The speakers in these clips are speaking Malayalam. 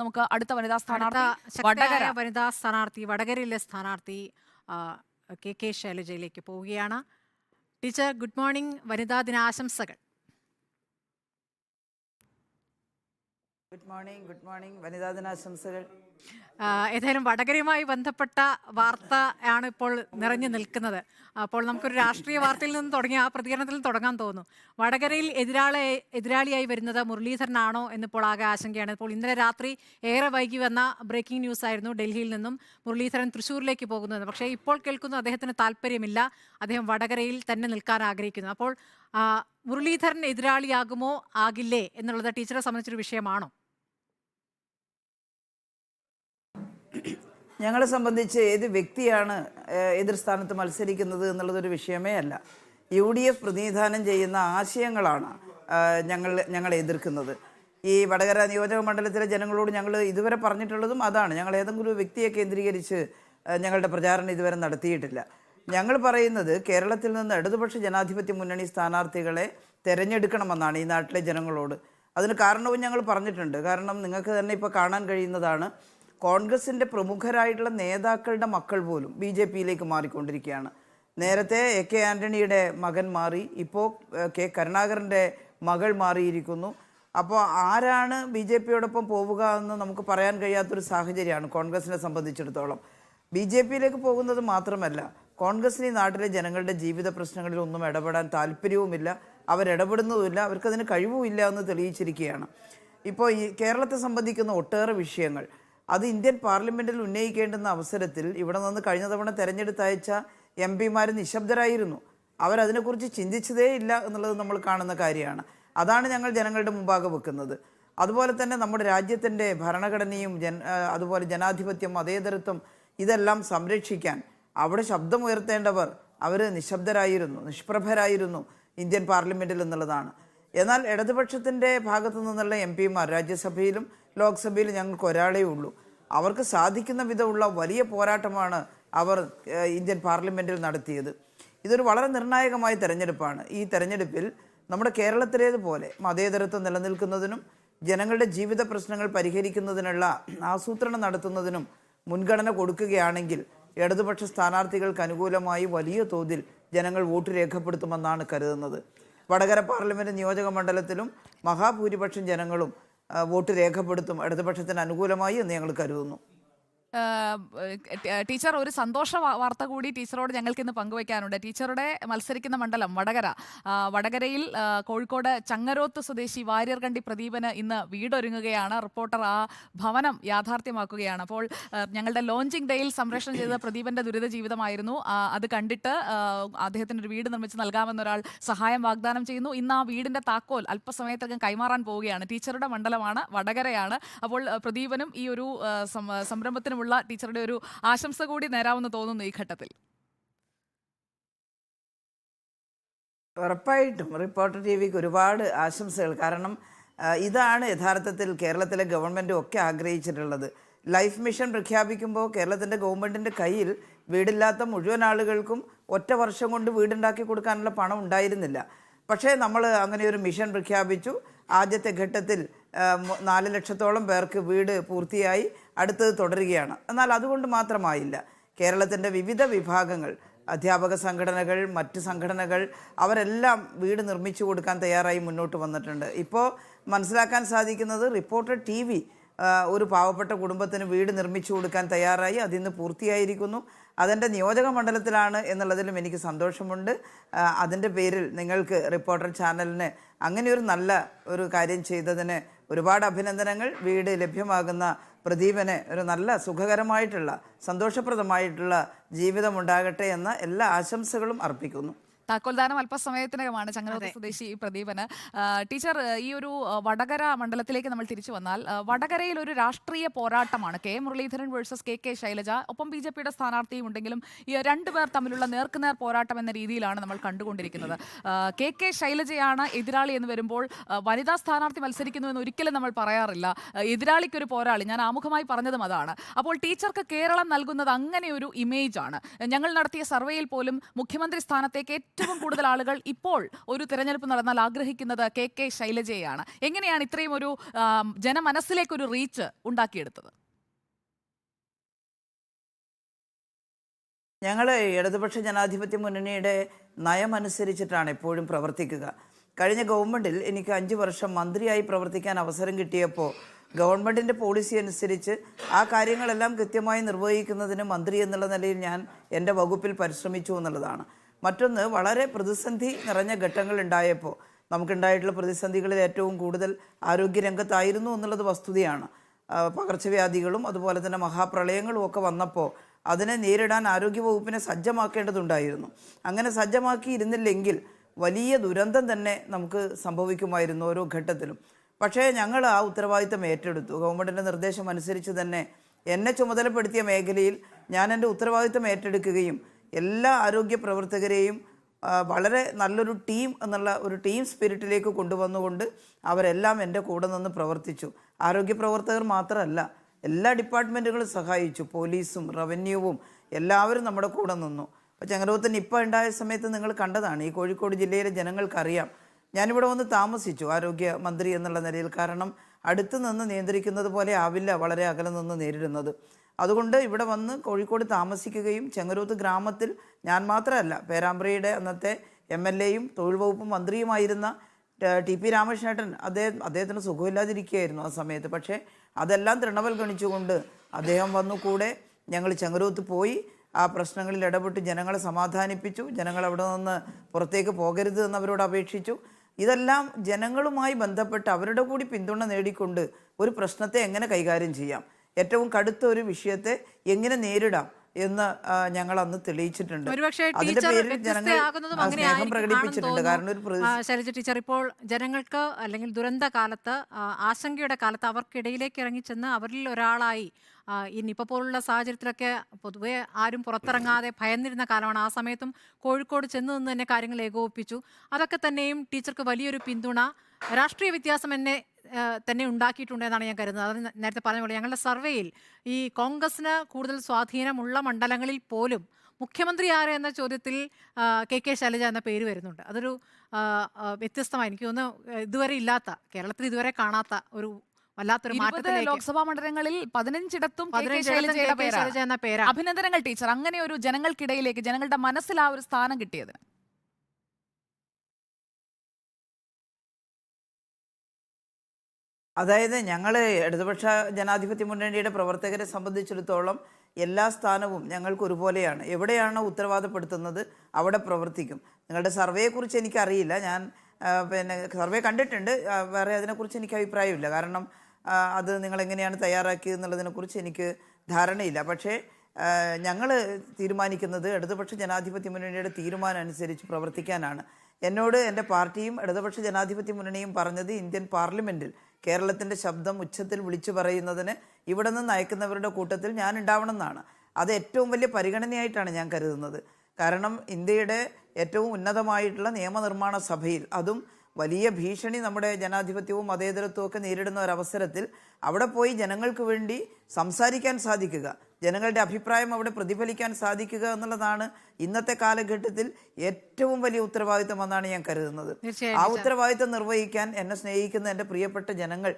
നമുക്ക് അടുത്ത വനിതാ സ്ഥാനാർത്ഥി വടകര. വനിതാ സ്ഥാനാർത്ഥി വടകരയിലെ സ്ഥാനാർത്ഥി കെ കെ ശൈലജയിലേക്ക് പോവുകയാണ്. Teacher good morning. വനിതാ ദിനാശംസകൾ. ഗുഡ് മോർണിംഗ് ഗുഡ് മോർണിംഗ് വനിതാ ദിനാശംസകൾ. ഏതായാലും വടകരയുമായി ബന്ധപ്പെട്ട വാർത്ത ആണ് ഇപ്പോൾ നിറഞ്ഞു നിൽക്കുന്നത്. അപ്പോൾ നമുക്കൊരു രാഷ്ട്രീയ വാർത്തയിൽ നിന്ന് തുടങ്ങി ആ പ്രതികരണത്തിൽ തുടങ്ങാൻ തോന്നുന്നു. വടകരയിൽ എതിരാളെ എതിരാളിയായി വരുന്നത് മുരളീധരനാണോ എന്നിപ്പോൾ ആകെ ആശങ്കയാണ്. ഇപ്പോൾ ഇന്നലെ രാത്രി ഏറെ വൈകി വന്ന ബ്രേക്കിംഗ് ന്യൂസ് ആയിരുന്നു ഡൽഹിയിൽ നിന്നും മുരളീധരൻ തൃശ്ശൂരിലേക്ക് പോകുന്നത്. പക്ഷേ ഇപ്പോൾ കേൾക്കുന്നു അദ്ദേഹത്തിന് താല്പര്യമില്ല. അദ്ദേഹം വടകരയിൽ തന്നെ നിൽക്കാൻ ആഗ്രഹിക്കുന്നു. അപ്പോൾ മുരളീധരൻ എതിരാളിയാകുമോ ആകില്ലേ എന്നുള്ളത് ടീച്ചറെ സംബന്ധിച്ചൊരു വിഷയമാണോ? ഞങ്ങളെ സംബന്ധിച്ച് ഏത് വ്യക്തിയാണ് എതിർ സ്ഥാനത്ത് മത്സരിക്കുന്നത് എന്നുള്ളതൊരു വിഷയമേ അല്ല. യു ഡി എഫ് പ്രതിനിധാനം ചെയ്യുന്ന ആശയങ്ങളാണ് ഞങ്ങൾ ഞങ്ങൾ എതിർക്കുന്നത്. ഈ വടകര നിയോജക മണ്ഡലത്തിലെ ജനങ്ങളോട് ഞങ്ങൾ ഇതുവരെ പറഞ്ഞിട്ടുള്ളതും അതാണ്. ഞങ്ങൾ ഏതെങ്കിലും വ്യക്തിയെ കേന്ദ്രീകരിച്ച് ഞങ്ങളുടെ പ്രചാരണം ഇതുവരെ നടത്തിയിട്ടില്ല. ഞങ്ങൾ പറയുന്നത് കേരളത്തിൽ നിന്ന് ഇടതുപക്ഷ ജനാധിപത്യ മുന്നണി സ്ഥാനാർത്ഥികളെ തിരഞ്ഞെടുക്കണമെന്നാണ് ഈ നാട്ടിലെ ജനങ്ങളോട്. അതിന് കാരണവും ഞങ്ങൾ പറഞ്ഞിട്ടുണ്ട്. കാരണം നിങ്ങൾക്ക് തന്നെ ഇപ്പോൾ കാണാൻ കഴിയുന്നതാണ് കോൺഗ്രസിന്റെ പ്രമുഖരായിട്ടുള്ള നേതാക്കളുടെ മക്കൾ പോലും ബി ജെ പിയിലേക്ക് മാറിക്കൊണ്ടിരിക്കുകയാണ്. നേരത്തെ എ കെ ആന്റണിയുടെ മകൻ മാറി ഇപ്പോൾ കെ കരുണാകരന്റെ മകൾ മാറിയിരിക്കുന്നു. അപ്പോൾ ആരാണ് ബി ജെ പിയോടൊപ്പം പോവുക എന്ന് നമുക്ക് പറയാൻ കഴിയാത്തൊരു സാഹചര്യമാണ് കോൺഗ്രസിനെ സംബന്ധിച്ചിടത്തോളം. ബി ജെ പിയിലേക്ക് പോകുന്നത് മാത്രമല്ല കോൺഗ്രസിന് ഈ നാട്ടിലെ ജനങ്ങളുടെ ജീവിത പ്രശ്നങ്ങളിൽ ഒന്നും ഇടപെടാൻ താല്പര്യവുമില്ല അവരിടപെടുന്നതുമില്ല അവർക്കതിന് കഴിവുമില്ല എന്ന് തെളിയിച്ചിരിക്കുകയാണ്. ഇപ്പോൾ ഈ കേരളത്തെ സംബന്ധിക്കുന്ന ഒട്ടേറെ വിഷയങ്ങൾ അത് ഇന്ത്യൻ പാർലമെന്റിൽ ഉന്നയിക്കേണ്ടുന്ന അവസരത്തിൽ ഇവിടെ നിന്ന് കഴിഞ്ഞ തവണ തെരഞ്ഞെടുത്തയച്ച എം പിമാർ നിശബ്ദരായിരുന്നു. അവരതിനെക്കുറിച്ച് ചിന്തിച്ചതേ ഇല്ല എന്നുള്ളത് നമ്മൾ കാണുന്ന കാര്യമാണ്. അതാണ് ഞങ്ങൾ ജനങ്ങളുടെ മുമ്പാകെ വെക്കുന്നത്. അതുപോലെ തന്നെ നമ്മുടെ രാജ്യത്തിന്റെ ഭരണഘടനയും ജൻ അതുപോലെ ജനാധിപത്യം മതേതരത്വം ഇതെല്ലാം സംരക്ഷിക്കാൻ അവിടെ ശബ്ദമുയർത്തേണ്ടവർ അവർ നിശബ്ദരായിരുന്നു നിഷ്പ്രഭരായിരുന്നു ഇന്ത്യൻ പാർലമെന്റിൽ എന്നുള്ളതാണ്. എന്നാൽ ഇടതുപക്ഷത്തിന്റെ ഭാഗത്തു നിന്നുള്ള എം പിമാർ രാജ്യസഭയിലും ലോക്സഭയിലും ഞങ്ങൾക്ക് ഒരാളേ ഉള്ളൂ. അവർക്ക് സാധിക്കുന്ന വിധമുള്ള വലിയ പോരാട്ടമാണ് അവർ ഇന്ത്യൻ പാർലമെന്റിൽ നടത്തിയത്. ഇതൊരു വളരെ നിർണായകമായ തെരഞ്ഞെടുപ്പാണ്. ഈ തെരഞ്ഞെടുപ്പിൽ നമ്മുടെ കേരളത്തിലേതുപോലെ മതേതരത്വം നിലനിൽക്കുന്നതിനും ജനങ്ങളുടെ ജീവിത പ്രശ്നങ്ങൾ പരിഹരിക്കുന്നതിനുള്ള ആസൂത്രണം നടത്തുന്നതിനും മുൻഗണന കൊടുക്കുകയാണെങ്കിൽ ഇടതുപക്ഷ സ്ഥാനാർത്ഥികൾക്ക് അനുകൂലമായി വലിയ തോതിൽ ജനങ്ങൾ വോട്ട് രേഖപ്പെടുത്തുമെന്നാണ് കരുതുന്നത്. വടകര പാർലമെന്റ് നിയോജക മണ്ഡലത്തിലും മഹാഭൂരിപക്ഷം ജനങ്ങളും വോട്ട് രേഖപ്പെടുത്തും ഇടതുപക്ഷത്തിന് അനുകൂലമായി എന്ന് ഞങ്ങൾ കരുതുന്നു. ടീച്ചർ ഒരു സന്തോഷ വാർത്ത കൂടി ടീച്ചറോട് ഞങ്ങൾക്ക് ഇന്ന് പങ്കുവയ്ക്കാനുണ്ട്. ടീച്ചറുടെ മത്സരിക്കുന്ന മണ്ഡലം വടകര. വടകരയിൽ കോഴിക്കോട് ചങ്ങരോത്ത് സ്വദേശി വാര്യർകണ്ടി പ്രദീപന് ഇന്ന് വീടൊരുങ്ങുകയാണ്. റിപ്പോർട്ടർ ആ ഭവനം യാഥാർത്ഥ്യമാക്കുകയാണ്. അപ്പോൾ ഞങ്ങളുടെ ലോഞ്ചിങ് ഡേയിൽ സംരക്ഷണം ചെയ്ത പ്രദീപന്റെ ദുരിത ജീവിതമായിരുന്നു. അത് കണ്ടിട്ട് അദ്ദേഹത്തിന് ഒരു വീട് നിർമ്മിച്ച് നൽകാമെന്നൊരാൾ സഹായം വാഗ്ദാനം ചെയ്യുന്നു. ഇന്ന് ആ വീടിന്റെ താക്കോൽ അല്പസമയത്തേക്കും കൈമാറാൻ പോവുകയാണ്. ടീച്ചറുടെ മണ്ഡലമാണ് വടകരയാണ്. അപ്പോൾ പ്രദീപനും ഈ ഒരു ആ, സംരംഭത്തിനുമുള്ള ടീച്ചറുടെ ഒരു ആശംസ കൂടി നേരാമെന്ന് തോന്നുന്നു ഈ ഘട്ടത്തിൽ. ഉറപ്പായിട്ടും റിപ്പോർട്ടർ ടി വിക്ക് ഒരുപാട് ആശംസകൾ. കാരണം ഇതാണ് യഥാർത്ഥത്തിൽ കേരളത്തിലെ ഗവൺമെന്റും ഒക്കെ ആഗ്രഹിച്ചിട്ടുള്ളത്. ലൈഫ് മിഷൻ പ്രഖ്യാപിക്കുമ്പോൾ കേരളത്തിന്റെ ഗവൺമെന്റിന്റെ കയ്യിൽ വീടില്ലാത്ത മുഴുവൻ ആളുകൾക്കും ഒറ്റ വർഷം കൊണ്ട് വീടുണ്ടാക്കി കൊടുക്കാനുള്ള പണം ഉണ്ടായിരുന്നില്ല. പക്ഷേ നമ്മൾ അങ്ങനെ ഒരു മിഷൻ പ്രഖ്യാപിച്ചു. ആദ്യത്തെ ഘട്ടത്തിൽ നാല് ലക്ഷത്തോളം പേർക്ക് വീട് പൂർത്തിയായി. അടുത്തത് തുടരുകയാണ്. എന്നാൽ അതുകൊണ്ട് മാത്രമായില്ല. കേരളത്തിന്റെ വിവിധ വിഭാഗങ്ങൾ അധ്യാപക സംഘടനകൾ മറ്റ് സംഘടനകൾ അവരെല്ലാം വീട് നിർമ്മിച്ചു കൊടുക്കാൻ തയ്യാറായി മുന്നോട്ട് വന്നിട്ടുണ്ട്. ഇപ്പോൾ മനസ്സിലാക്കാൻ സാധിക്കുന്നത് റിപ്പോർട്ടർ ടി വി ഒരു പാവപ്പെട്ട കുടുംബത്തിന് വീട് നിർമ്മിച്ചു കൊടുക്കാൻ തയ്യാറായി അതിൽ നിന്ന് പൂർത്തിയായിരിക്കുന്നു. അതെന്റെ നിയോജക മണ്ഡലത്തിലാണ് എന്നുള്ളതിലും എനിക്ക് സന്തോഷമുണ്ട്. അതിന്റെ പേരിൽ നിങ്ങൾക്ക് റിപ്പോർട്ടർ ചാനലിന് അങ്ങനെ ഒരു നല്ല ഒരു കാര്യം ചെയ്തതിന് ഒരുപാട് അഭിനന്ദനങ്ങൾ. വീട് ലഭ്യമാകുന്ന പ്രദീപന് ഒരു നല്ല സുഖകരമായിട്ടുള്ള സന്തോഷപ്രദമായിട്ടുള്ള ജീവിതമുണ്ടാകട്ടെ എന്ന എല്ലാ ആശംസകളും അർപ്പിക്കുന്നു. താക്കോൽദാനം അല്പസമയത്തിനകമാണ് ചങ്ങനോത്ത് സ്വദേശി പ്രദീപന്. ടീച്ചർ ഈ ഒരു വടകര മണ്ഡലത്തിലേക്ക് നമ്മൾ തിരിച്ചു വന്നാൽ വടകരയിൽ ഒരു രാഷ്ട്രീയ പോരാട്ടമാണ് K Muraleedharan versus K K Shailaja. ഒപ്പം ബി ജെ പിയുടെ സ്ഥാനാർത്ഥിയും ഉണ്ടെങ്കിലും ഈ രണ്ടുപേർ തമ്മിലുള്ള നേർക്കുനേർ പോരാട്ടം എന്ന രീതിയിലാണ് നമ്മൾ കണ്ടുകൊണ്ടിരിക്കുന്നത്. കെ കെ ശൈലജയാണ് എതിരാളി എന്ന് വരുമ്പോൾ വനിതാ സ്ഥാനാർത്ഥി മത്സരിക്കുന്നു എന്ന് ഒരിക്കലും നമ്മൾ പറയാറില്ല. എതിരാളിക്ക് എതിരാളിക്കൊരു പോരാളി ഞാൻ ആമുഖമായി പറഞ്ഞതും അതാണ്. അപ്പോൾ ടീച്ചർക്ക് കേരളം നൽകുന്നത് അങ്ങനെ ഒരു ഇമേജ് ആണ് ഞങ്ങൾ നടത്തിയ സർവേയിൽ പോലും മുഖ്യമന്ത്രി സ്ഥാനത്തേക്ക് ഏറ്റവും ഏറ്റവും കൂടുതൽ ആളുകൾ ഇപ്പോൾ ഒരു തിരഞ്ഞെടുപ്പ് നടന്നാൽ ആഗ്രഹിക്കുന്നത് കെ കെ ശൈലജയെയാണ്. എങ്ങനെയാണ് ഇത്രയും ഒരു ജനമനസ്സിലേക്ക് ഒരു റീച്ച് ഉണ്ടാക്കിയെടുത്തത്? ഞങ്ങൾ ഇടതുപക്ഷ ജനാധിപത്യ മുന്നണിയുടെ നയമനുസരിച്ചിട്ടാണ് എപ്പോഴും പ്രവർത്തിക്കുക. കഴിഞ്ഞ ഗവൺമെന്റിൽ എനിക്ക് അഞ്ച് വർഷം മന്ത്രിയായി പ്രവർത്തിക്കാൻ അവസരം കിട്ടിയപ്പോൾ ഗവൺമെന്റിന്റെ പോളിസി അനുസരിച്ച് ആ കാര്യങ്ങളെല്ലാം കൃത്യമായി നിർവഹിക്കുന്നതിന് മന്ത്രി എന്നുള്ള നിലയിൽ ഞാൻ എന്റെ വകുപ്പിൽ പരിശ്രമിച്ചു എന്നുള്ളതാണ്. മറ്റൊന്ന് വളരെ പ്രതിസന്ധി നിറഞ്ഞ ഘട്ടങ്ങൾ ഉണ്ടായപ്പോൾ നമുക്കുണ്ടായിട്ടുള്ള പ്രതിസന്ധികളിൽ ഏറ്റവും കൂടുതൽ ആരോഗ്യരംഗത്തായിരുന്നു എന്നുള്ളത് വസ്തുതയാണ്. പകർച്ചവ്യാധികളും അതുപോലെ തന്നെ മഹാപ്രളയങ്ങളും ഒക്കെ വന്നപ്പോൾ അതിനെ നേരിടാൻ ആരോഗ്യവകുപ്പിനെ സജ്ജമാക്കേണ്ടതുണ്ടായിരുന്നു. അങ്ങനെ സജ്ജമാക്കിയിരുന്നില്ലെങ്കിൽ വലിയ ദുരന്തം തന്നെ നമുക്ക് സംഭവിക്കുമായിരുന്നു ഓരോ ഘട്ടത്തിലും. പക്ഷേ ഞങ്ങൾ ആ ഉത്തരവാദിത്തം ഏറ്റെടുത്തു. ഗവൺമെന്റിന്റെ നിർദ്ദേശം അനുസരിച്ച് തന്നെ എന്നെ ചുമതലപ്പെടുത്തിയ മേഖലയിൽ ഞാൻ എന്റെ ഉത്തരവാദിത്തം ഏറ്റെടുക്കുകയും എല്ലാ ആരോഗ്യ പ്രവർത്തകരെയും വളരെ നല്ലൊരു ടീം എന്നുള്ള ഒരു ടീം സ്പിരിറ്റിലേക്ക് കൊണ്ടുവന്നുകൊണ്ട് അവരെല്ലാം എന്റെ കൂടെ നിന്ന് പ്രവർത്തിച്ചു. ആരോഗ്യ പ്രവർത്തകർ മാത്രമല്ല എല്ലാ ഡിപ്പാർട്ട്മെന്റുകളും സഹായിച്ചു. പോലീസും റവന്യൂവും എല്ലാവരും നമ്മുടെ കൂടെ നിന്നു. അപ്പോൾ ചങ്ങരോത്തിന് ഇപ്പോൾ ഉണ്ടായ സമയത്ത് നിങ്ങൾ കണ്ടതാണ് ഈ കോഴിക്കോട് ജില്ലയിലെ ജനങ്ങൾക്കറിയാം. ഞാനിവിടെ വന്ന് താമസിച്ചു ആരോഗ്യ മന്ത്രി എന്നുള്ള നിലയിൽ. കാരണം അടുത്ത് നിന്ന് നിയന്ത്രിക്കുന്നത് പോലെ ആവില്ല വളരെ അകലെ നിന്ന് നേരിടുന്നത്. അതുകൊണ്ട് ഇവിടെ വന്ന് കോഴിക്കോട് താമസിക്കുകയും ചെങ്ങരൂത്ത് ഗ്രാമത്തിൽ ഞാൻ മാത്രമല്ല പേരാമ്പ്രയുടെ അന്നത്തെ എം എൽ എയും തൊഴിൽ വകുപ്പ് മന്ത്രിയുമായിരുന്ന ടെ- പി രാമകൃഷ്ണേട്ടൻ അദ്ദേഹം അദ്ദേഹത്തിന് സുഖമില്ലാതിരിക്കുകയായിരുന്നു ആ സമയത്ത്. പക്ഷേ അതെല്ലാം തൃണവൽ ഗണിച്ചുകൊണ്ട് അദ്ദേഹം വന്നു കൂടെ ഞങ്ങൾ ചെങ്ങരൂത്ത് പോയി ആ പ്രശ്നങ്ങളിൽ ഇടപെട്ട് ജനങ്ങളെ സമാധാനിപ്പിച്ചു ജനങ്ങൾ അവിടെ നിന്ന് പുറത്തേക്ക് പോകരുത് എന്ന് അവരോട് അപേക്ഷിച്ചു. ഇതെല്ലാം ജനങ്ങളുമായി ബന്ധപ്പെട്ട് അവരുടെ കൂടി പിന്തുണ നേടിക്കൊണ്ട് ഒരു പ്രശ്നത്തെ എങ്ങനെ കൈകാര്യം ചെയ്യാം? ഏറ്റവും കടുത്ത ഒരു വിഷയത്തെ എങ്ങനെ നേരിടാം എന്ന് ഞങ്ങൾ അന്ന് തെളിയിച്ചിട്ടുണ്ട്. അതിന്റെ പേരിൽ ജനങ്ങൾ സ്നേഹം പ്രകടിപ്പിച്ചിട്ടുണ്ട്. കാരണം ഒരു ശൈലജ ടീച്ചർ ഇപ്പോൾ ജനങ്ങൾക്ക് അല്ലെങ്കിൽ ദുരന്ത കാലത്ത് ആശങ്കയുടെ കാലത്ത് അവർക്കിടയിലേക്ക് ഇറങ്ങിച്ചെന്ന് അവരിൽ ഒരാളായി നിപ്പ പോലുള്ള സാഹചര്യത്തിലൊക്കെ പൊതുവെ ആരും പുറത്തിറങ്ങാതെ ഭയന്നിരുന്ന കാലമാണ്. ആ സമയത്തും കോഴിക്കോട് ചെന്ന് നിന്ന് തന്നെ കാര്യങ്ങൾ ഏകോപിപ്പിച്ചു. അതൊക്കെ തന്നെയും ടീച്ചർക്ക് വലിയൊരു പിന്തുണ. രാഷ്ട്രീയ വ്യത്യാസം എന്നെ തന്നെ ഉണ്ടാക്കിയിട്ടുണ്ട് എന്നാണ് ഞാൻ കരുതുന്നത്. അത് നേരത്തെ പറഞ്ഞ പോലെ ഞങ്ങളുടെ സർവേയിൽ ഈ കോൺഗ്രസിന് കൂടുതൽ സ്വാധീനമുള്ള മണ്ഡലങ്ങളിൽ പോലും മുഖ്യമന്ത്രി ആര് എന്ന ചോദ്യത്തിൽ കെ കെ ശൈലജ എന്ന പേര് വരുന്നുണ്ട്. അതൊരു വ്യത്യസ്തമായി എനിക്ക് തോന്നുന്നു ഇതുവരെ ഇല്ലാത്ത കേരളത്തിൽ ഇതുവരെ കാണാത്ത ഒരു വല്ലാത്തൊരു ലോക്സഭാ മണ്ഡലങ്ങളിൽ പതിനഞ്ചിടത്തും എന്ന പേരാണ്. അഭിനന്ദനങ്ങൾ ടീച്ചർ. അങ്ങനെ ഒരു ജനങ്ങൾക്കിടയിലേക്ക് ജനങ്ങളുടെ മനസ്സിൽ ആ ഒരു സ്ഥാനം കിട്ടിയതിന്. അതായത് ഞങ്ങൾ ഇടതുപക്ഷ ജനാധിപത്യ മുന്നണിയുടെ പ്രവർത്തകരെ സംബന്ധിച്ചിടത്തോളം എല്ലാ സ്ഥാനവും ഞങ്ങൾക്ക് ഒരുപോലെയാണ്. എവിടെയാണോ ഉത്തരവാദപ്പെടുത്തുന്നത് അവിടെ പ്രവർത്തിക്കും. നിങ്ങളുടെ സർവേയെക്കുറിച്ച് എനിക്കറിയില്ല. ഞാൻ പിന്നെ സർവേ കണ്ടിട്ടുണ്ട്. വേറെ അതിനെക്കുറിച്ച് എനിക്ക് അഭിപ്രായമില്ല. കാരണം അത് നിങ്ങൾ എങ്ങനെയാണ് തയ്യാറാക്കിയത് എന്നുള്ളതിനെക്കുറിച്ച് എനിക്ക് ധാരണയില്ല. പക്ഷേ ഞങ്ങൾ തീരുമാനിക്കുന്നത് ഇടതുപക്ഷ ജനാധിപത്യ മുന്നണിയുടെ തീരുമാനം അനുസരിച്ച് പ്രവർത്തിക്കാനാണ്. എന്നോട് എന്റെ പാർട്ടിയും ഇടതുപക്ഷ ജനാധിപത്യ മുന്നണിയും പറഞ്ഞത് ഇന്ത്യൻ പാർലമെന്റിൽ കേരളത്തിന്റെ ശബ്ദം ഉച്ചത്തിൽ വിളിച്ചു പറയുന്നതിന് ഇവിടെ നിന്ന് നയിക്കുന്നവരുടെ കൂട്ടത്തിൽ ഞാൻ ഉണ്ടാവണമെന്നാണ്. അത് ഏറ്റവും വലിയ പരിഗണനയായിട്ടാണ് ഞാൻ കരുതുന്നത്. കാരണം ഇന്ത്യയുടെ ഏറ്റവും ഉന്നതമായിട്ടുള്ള നിയമനിർമ്മാണ സഭയിൽ അതും വലിയ ഭീഷണി നമ്മുടെ ജനാധിപത്യവും മതേതരത്വവും ഒക്കെ നേരിടുന്ന ഒരവസരത്തിൽ അവിടെ പോയി ജനങ്ങൾക്ക് വേണ്ടി സംസാരിക്കാൻ സാധിക്കുക ജനങ്ങളുടെ അഭിപ്രായം അവിടെ പ്രതിഫലിക്കാൻ സാധിക്കുക എന്നുള്ളതാണ് ഇന്നത്തെ കാലഘട്ടത്തിൽ ഏറ്റവും വലിയ ഉത്തരവാദിത്തം എന്നാണ് ഞാൻ കരുതുന്നത്. ആ ഉത്തരവാദിത്തം നിർവഹിക്കാൻ എന്നെ സ്നേഹിക്കുന്ന എന്റെ പ്രിയപ്പെട്ട ജനങ്ങൾ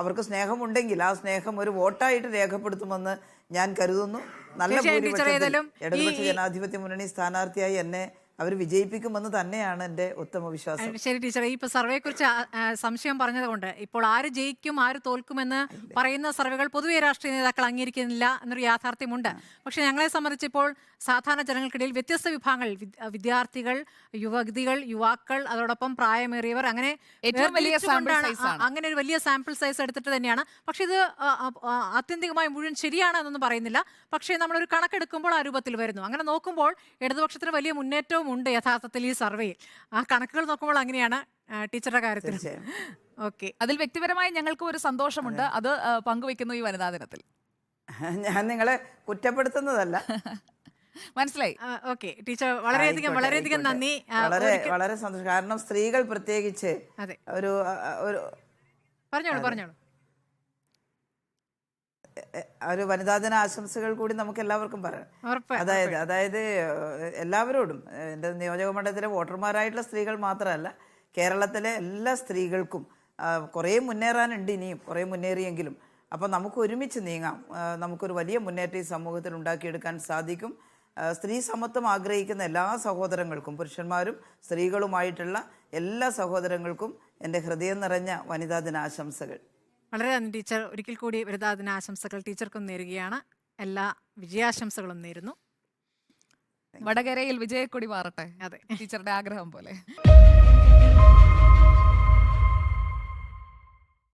അവർക്ക് സ്നേഹമുണ്ടെങ്കിൽ ആ സ്നേഹം ഒരു വോട്ടായിട്ട് രേഖപ്പെടുത്തുമെന്ന് ഞാൻ കരുതുന്നു. നല്ല ഭൂരിപക്ഷത്തിൽ ഇടതുപക്ഷ ജനാധിപത്യ മുന്നണി സ്ഥാനാർത്ഥിയായി എന്നെ അവർ വിജയിപ്പിക്കുമെന്ന് തന്നെയാണ് എന്റെ ഉത്തമ വിശ്വാസം. ശരി ടീച്ചർ ഈ ഇപ്പൊ സർവേയെ കുറിച്ച് സംശയം പറഞ്ഞതുകൊണ്ട് ഇപ്പോൾ ആര് ജയിക്കും ആര് തോൽക്കുമെന്ന് പറയുന്ന സർവേകൾ പൊതുവെ രാഷ്ട്രീയ നേതാക്കൾ അംഗീകരിക്കുന്നില്ല എന്നൊരു യാഥാർത്ഥ്യമുണ്ട്. പക്ഷെ ഞങ്ങളെ സംബന്ധിച്ച് ഇപ്പോൾ സാധാരണ ജനങ്ങൾക്കിടയിൽ വ്യത്യസ്ത വിഭാഗങ്ങൾ വിദ്യാർത്ഥികൾ യുവതികൾ യുവാക്കൾ അതോടൊപ്പം പ്രായമേറിയവർ അങ്ങനെ ഏറ്റവും വലിയ. അങ്ങനെ ഒരു വലിയ സാമ്പിൾ സൈസ് എടുത്തിട്ട് തന്നെയാണ്. പക്ഷെ ഇത് ആത്യന്തികമായി മുഴുവൻ ശരിയാണ് എന്നൊന്നും പറയുന്നില്ല. പക്ഷേ നമ്മളൊരു കണക്കെടുക്കുമ്പോൾ ആ രൂപത്തിൽ വരുന്നു. അങ്ങനെ നോക്കുമ്പോൾ ഇടതുപക്ഷത്തിന് വലിയ മുന്നേറ്റവും ഉണ്ട് യഥാർത്ഥത്തിൽ ഈ സർവേയിൽ. ആ കണക്കുകൾ നോക്കുമ്പോൾ അങ്ങനെയാണ് ടീച്ചറുടെ കാര്യത്തിൽ. ഓക്കെ. അതിൽ വ്യക്തിപരമായി ഞങ്ങൾക്ക് ഒരു സന്തോഷമുണ്ട്. അത്. പങ്കുവെക്കുന്നു ഈ വനിതാ ദിനത്തിൽ. ഞാൻ നിങ്ങളെ കുറ്റപ്പെടുത്തുന്നതല്ല. മനസ്സിലായി? ഓക്കെ. ടീച്ചർ വളരെയധികം വളരെയധികം. നന്ദി. വളരെ വളരെ സന്തോഷം. കാരണം സ്ത്രീകൾ പ്രത്യേകിച്ച് അതെ. ഒരു പറഞ്ഞോളൂ പറഞ്ഞോളൂ. ഒരു വനിതാ ദിന ആശംസകൾ കൂടി നമുക്ക് എല്ലാവർക്കും പറയാം അതായത് അതായത് എല്ലാവരോടും എന്റെ നിയോജക മണ്ഡലത്തിലെ വോട്ടർമാരായിട്ടുള്ള സ്ത്രീകൾ മാത്രമല്ല കേരളത്തിലെ എല്ലാ സ്ത്രീകൾക്കും കുറേ മുന്നേറാനുണ്ട് ഇനിയും കുറേ മുന്നേറിയെങ്കിലും. അപ്പോൾ നമുക്ക് ഒരുമിച്ച് നീങ്ങാം. നമുക്കൊരു വലിയ മുന്നേറ്റം ഈ സമൂഹത്തിൽ ഉണ്ടാക്കിയെടുക്കാൻ സാധിക്കും. സ്ത്രീ സമത്വം ആഗ്രഹിക്കുന്ന എല്ലാ സഹോദരങ്ങൾക്കും പുരുഷന്മാരും സ്ത്രീകളുമായിട്ടുള്ള എല്ലാ സഹോദരങ്ങൾക്കും എന്റെ ഹൃദയം നിറഞ്ഞ വനിതാ ദിനാശംസകൾ വളരെ നന്ദി ടീച്ചർ. ഒരിക്കൽ കൂടി വനിതാ ദിന ആശംസകൾ ടീച്ചർക്കും നേരുകയാണ്. എല്ലാ വിജയാശംസകളും നേരുന്നു. വടകരയിൽ വിജയക്കൊടി മാറട്ടെ. അതെ. ടീച്ചറുടെ ആഗ്രഹം പോലെ.